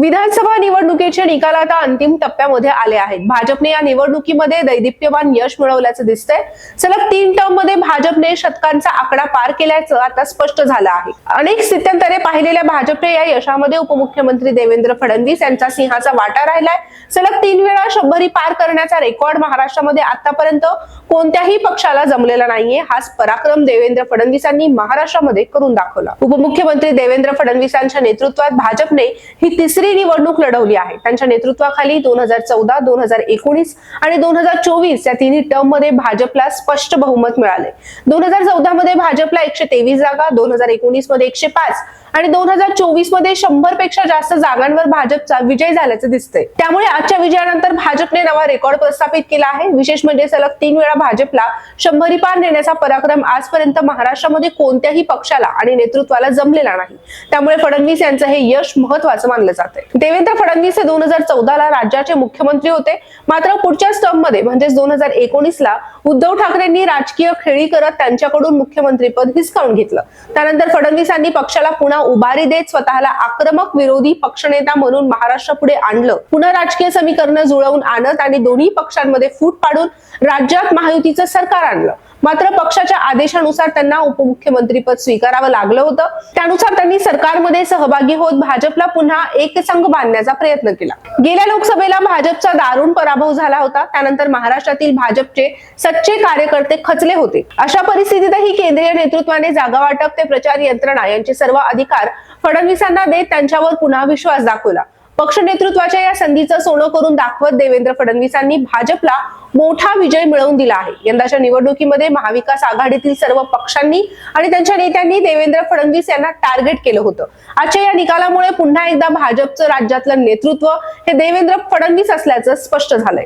विधानसभा निवडणुकीचे निकाल आता अंतिम टप्प्यामध्ये आले आहेत. भाजपने या निवडणुकीमध्ये दैदिप्यमान यश मिळवल्याचं दिसतंय. सलग तीन टर्म भाजपने शतकांचा आकडा पार केल्याचं आता स्पष्ट झालं आहे. अनेक स्थित्यंतरे पाहिलेल्या भाजपने या यशामध्ये उपमुख्यमंत्री देवेंद्र फडणवीस यांचा सिंहाचा वाटा राहिलाय. सलग तीन वेळा शंभरी पार करण्याचा रेकॉर्ड महाराष्ट्रामध्ये आतापर्यंत कोणत्याही पक्षाला जमलेला नाहीये. हाच पराक्रम देवेंद्र फडणवीसांनी महाराष्ट्रामध्ये करून दाखवला. उपमुख्यमंत्री देवेंद्र फडणवीसांच्या नेतृत्वात भाजपने ही तिसरी निवडणूक लढवली आहे. त्यांच्या नेतृत्वाखाली दोन हजार चौदा दोन हजार एकोणीस आणि दोन हजार चोवीस या तिन्ही टर्ममध्ये भाजपला स्पष्ट बहुमत मिळाले दोन हजार चौदा मध्ये भाजपला एकशे तेवीस जागा दोन हजार एकोणीसमध्ये एकशे पाच. आणि दोन हजार चोवीसमध्ये शंभरपेक्षा जास्त जागांवर भाजपचा विजय झाल्याचं दिसतंय. त्यामुळे आजच्या विजयानंतर भाजपने नवा रेकॉर्ड प्रस्थापित केला आहे. विशेष म्हणजे सलग तीन वेळा भाजपला शंभरी पार नेण्याचा पराक्रम आजपर्यंत महाराष्ट्रामध्ये कोणत्याही पक्षाला आणि नेतृत्वाला जमलेला नाही. त्यामुळे फडणवीस यांचं हे यश महत्वाचं मानलं जाते देवेंद्र फडणवीस हे दोन हजार चौदाला राज्याचे मुख्यमंत्री होते. मात्र पुढच्या टर्ममध्ये म्हणजेच दोन हजार एकोणीसला उद्धव ठाकरेंनी राजकीय खेळी करत त्यांच्याकडून मुख्यमंत्रीपद हिसकावून घेतलं. त्यानंतर फडणवीसांनी पक्षाला पुन्हा उभारी देत स्वतःला आक्रमक विरोधी पक्षनेता म्हणून महाराष्ट्र पुढे आणलं. पुन्हा राजकीय समीकरण जुळवून आणत आणि दोन्ही पक्षांमध्ये फूट पाडून राज्यात महायुतीचं सरकार आणलं. मात्र पक्षाच्या आदेशानुसार त्यांना उपमुख्यमंत्रीपद स्वीकारावं लागलं होतं. त्यानुसार त्यांनी सरकारमध्ये सहभागी होत भाजपला पुन्हा एक संघ बांधण्याचा प्रयत्न केला. गेल्या लोकसभेला भाजपचा दारुण पराभव झाला होता. त्यानंतर महाराष्ट्रातील भाजपचे सच्चे कार्यकर्ते खचले होते. अशा परिस्थितीतही केंद्रीय नेतृत्वाने जागा वाटप ते प्रचार यंत्रणा यांचे सर्व अधिकार फडणवीसांना देत त्यांच्यावर पुन्हा विश्वास दाखवला. पक्ष नेतृत्वाच्या या संधीचं सोनं करून दाखवत देवेंद्र फडणवीसांनी भाजपला मोठा विजय मिळवून दिला आहे. यंदाच्या निवडणुकीमध्ये महाविकास आघाडीतील सर्व पक्षांनी आणि त्यांच्या नेत्यांनी देवेंद्र फडणवीस यांना टार्गेट केलं होतं. आजच्या या निकालामुळे पुन्हा एकदा भाजपचं राज्यातलं नेतृत्व हे देवेंद्र फडणवीस असल्याचं स्पष्ट झालंय.